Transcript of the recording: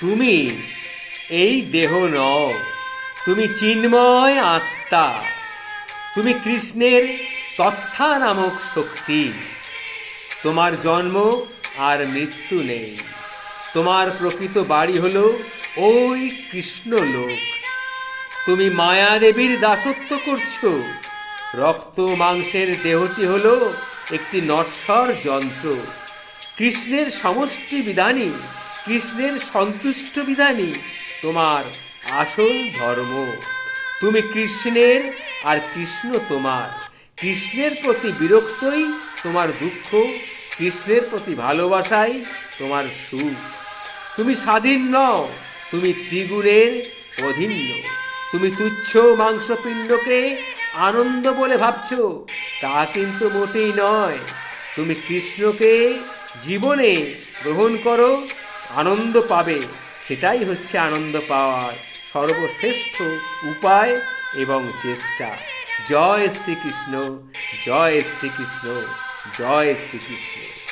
তুমি এই দেহ নও। তুমি চিন্ময় আত্মা। তুমি কৃষ্ণের তস্থা নামক শক্তি। তোমার জন্ম আর মৃত্যু নেই। তোমার প্রকৃত বাড়ি হল ওই কৃষ্ণ লোক। তুমি মায়া দেবীর দাসত্ব করছ। রক্ত মাংসের দেহটি হল একটি নশ্বর যন্ত্র। কৃষ্ণের সমষ্টি বিধানী কৃষ্ণের সন্তুষ্ট বিধানী তোমার আসল ধর্ম। তুমি কৃষ্ণের আর কৃষ্ণ তোমার। কৃষ্ণের প্রতি বিরক্তই তোমার দুঃখ, কৃষ্ণের প্রতি ভালোবাসাই তোমার সুখ। তুমি স্বাধীন নও, তুমি ত্রিগুণের অধীন্য। তুমি তুচ্ছ মাংসপিণ্ডকে আনন্দ বলে ভাবছ, তা কিন্তু মোটেই নয়। তুমি কৃষ্ণকে জীবনে গ্রহণ করো আনন্দ পাবে। সেটাই হচ্ছে আনন্দ পাওয়ার সর্বশ্রেষ্ঠ উপায় এবং চেষ্টা। জয় শ্রীকৃষ্ণ জয় শ্রীকৃষ্ণ জয় শ্রীকৃষ্ণ।